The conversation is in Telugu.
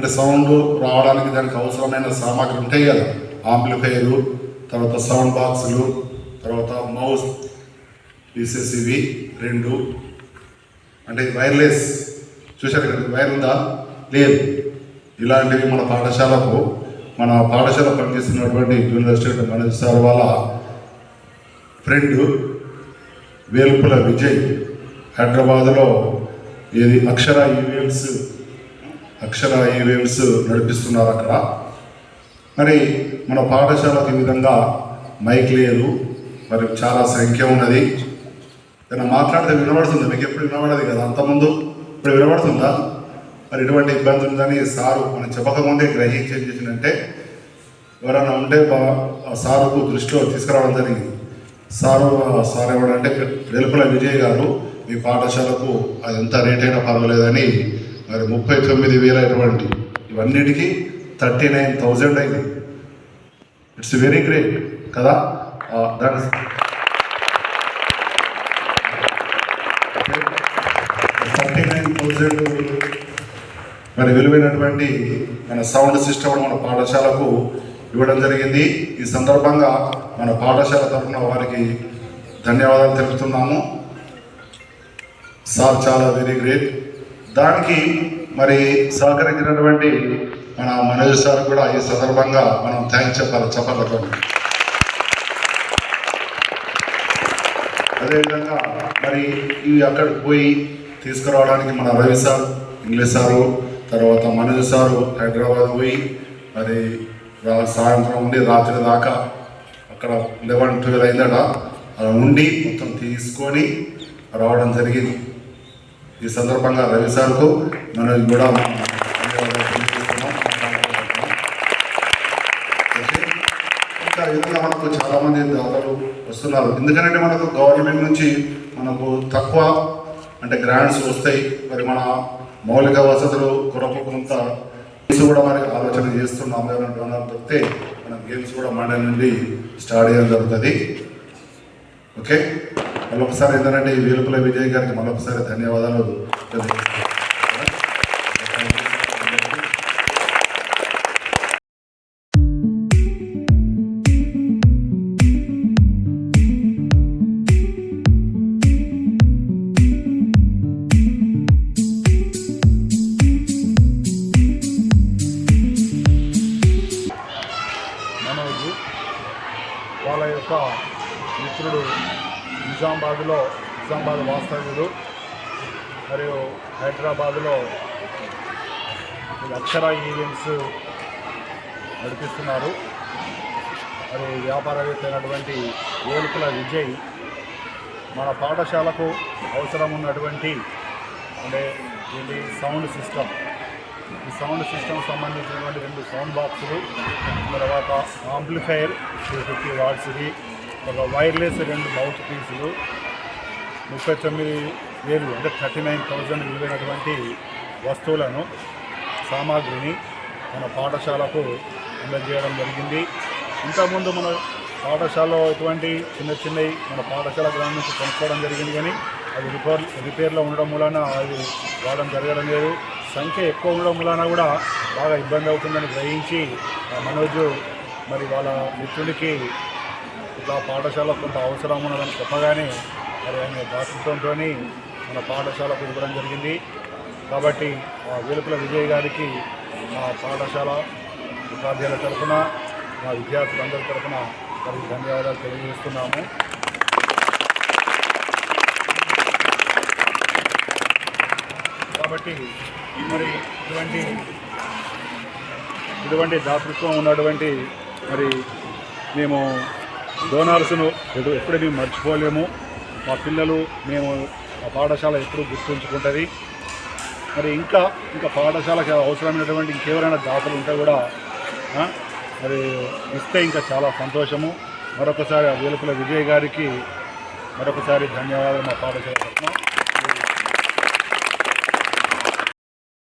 అంటే సౌండ్ రావడానికి దానికి అవసరమైన సామాగ్రి ఉంటాయి కదా ఆంప్లిఫైరు తర్వాత సౌండ్ బాక్సులు తర్వాత మౌస్ పీసెస్ రెండు. అంటే ఇది వైర్లెస్ చూశారు ఇక్కడ వైర్ ఉందా? లేదు. ఇలాంటివి మన పాఠశాలకు మన పాఠశాల పనిచేస్తున్నటువంటి యూనివర్సిటీ మనోజ్ సార్ వాళ్ళ ఫ్రెండ్ వేల్పుల విజయ్ హైదరాబాద్లో ఇది అక్షర ఈవెంట్స్ అక్షర ఈవెంట్స్ నడిపిస్తున్నారు అక్కడ. మరి మన పాఠశాలకు ఈ విధంగా మైక్ లేదు మరి చాలా సంఖ్య ఉన్నది. ఏదైనా మాట్లాడితే వినబడుతుంది? మీకు ఎప్పుడు వినబడదు కదా? అంతకుముందు ఇప్పుడు వినబడుతుందా? మరి ఎటువంటి ఇబ్బంది ఉందని సారు మనం చెప్పకముందే గ్రహించి ఏం చేసిందంటే ఎవరైనా ఉంటే ఆ సారుకు దృష్టిలో తీసుకురావడం జరిగింది. సారు సార్ ఎవడంటే వెలుపల విజయ్ గారు మీ పాఠశాలకు అది ఎంత రేట్ అయినా పర్వాలేదని మరి ముప్పై తొమ్మిది వేల ఇటువంటి ఇవన్నిటికీ థర్టీ నైన్ థౌజండ్ అయింది. ఇట్స్ వెరీ గ్రేట్ కదా? దాని థర్టీ నైన్ థౌజండ్ మరి విలువైనటువంటి మన సౌండ్ సిస్టమ్ మన పాఠశాలకు ఇవ్వడం జరిగింది. ఈ సందర్భంగా మన పాఠశాల తరఫున వారికి ధన్యవాదాలు తెలుపుతున్నాము. సార్ చాలా వెరీ గ్రేట్ దానికి మరి సహకరించినటువంటి మన మనోజ్ సార్ కూడా ఈ సందర్భంగా మనం థ్యాంక్స్ చెప్పాలి చెప్పాలతో అదేవిధంగా మరి ఇవి అక్కడికి పోయి తీసుకురావడానికి మన రవి సార్ ఇంగ్లీష్ సారు తర్వాత మనోజ్ సారు హైదరాబాద్ పోయి మరి సాయంత్రం ఉండి రాత్రి దాకా అక్కడ లెవెన్ ట్వెల్వ్ అయిందట. అలా ఉండి మొత్తం తీసుకొని రావడం జరిగింది. ఈ సందర్భంగా రవి సార్కు మనం కూడా ఇంకా విధంగా మనకు చాలా మంది దాతలు వస్తున్నారు. ఎందుకంటే మనకు గవర్నమెంట్ నుంచి మనకు తక్కువ అంటే గ్రాంట్స్ వస్తాయి. మరి మన మౌలిక వసతులు కొరకు కొంత గేమ్స్ కూడా మనకి ఆలోచన చేస్తున్నాం ఏమైనా డోనర్ మనం గేమ్స్ కూడా మండలి నుండి స్టార్ట్ చేయడం జరుగుతుంది. ఓకే? మరొకసారి ఏంటంటే ఈ వీలుపుల విజయ్ గారికి మరొకసారి ధన్యవాదాలు. వాళ్ళ యొక్క మిత్రుడు నిజామాబాద్లో నిజామాబాద్ వాస్తవ్యుడు మరియు హైదరాబాద్లో అక్షర ఈవెంట్స్ నడిపిస్తున్నారు. మరి వ్యాపారవేత్త అయినటువంటి వేలుకుల విజయ్ మన పాఠశాలకు అవసరం ఉన్నటువంటి అంటే ఇది సౌండ్ సిస్టమ్. ఈ సౌండ్ సిస్టమ్ సంబంధించినటువంటి రెండు సౌండ్ బాక్సులు తర్వాత ఆంప్లిఫైర్ టూ ఫిఫ్టీ వాట్స్ది ఒక వైర్లెస్ రెండు మౌత్ పీసులు ముప్పై తొమ్మిది వేలు అంటే థర్టీ నైన్ థౌజండ్ విలువైనటువంటి వస్తువులను సామాగ్రిని మన పాఠశాలకు అందజేయడం జరిగింది. ఇంతకుముందు మన పాఠశాలలో ఎటువంటి చిన్న చిన్నవి మన పాఠశాల గ్రామం నుంచి కొనుక్కోవడం జరిగింది కానీ అది రిపేర్ రిపేర్లో ఉండడం మూలన అది వాడడం జరగడం లేదు. సంఖ్య ఎక్కువ ఉండడం మూలన కూడా బాగా ఇబ్బంది అవుతుందని గ్రహించి ఆ మనోజు మరి వాళ్ళ మిత్రుడికి ఇట్లా పాఠశాల కొంత అవసరం ఉన్నదని చెప్పగానే మరి ఆయన దాతృత్వంతో మన పాఠశాలకు ఇవ్వడం జరిగింది. కాబట్టి ఆ వేలుపుల విజయ్ గారికి మా పాఠశాల ఉపాధ్యాయుల తరఫున మా విద్యార్థులందరి తరఫున వారికి ధన్యవాదాలు తెలియజేస్తున్నాము. కాబట్టి మరి ఇటువంటి ఇటువంటి దాతృత్వం ఉన్నటువంటి మరి మేము డోనార్స్ను ఎప్పుడు ఎప్పుడు మేము మర్చిపోలేము. మా పిల్లలు మేము మా పాఠశాల ఎప్పుడు గుర్తుంచుకుంటుంది. మరి ఇంకా ఇంకా పాఠశాలకు అవసరమైనటువంటి ఇంకెవరైనా దాతలు ఉంటే కూడా మరి ఇస్తే ఇంకా చాలా సంతోషము. మరొకసారి ఆ వేలుపుల విజయ్ గారికి మరొకసారి ధన్యవాదాలు మా పాఠశాల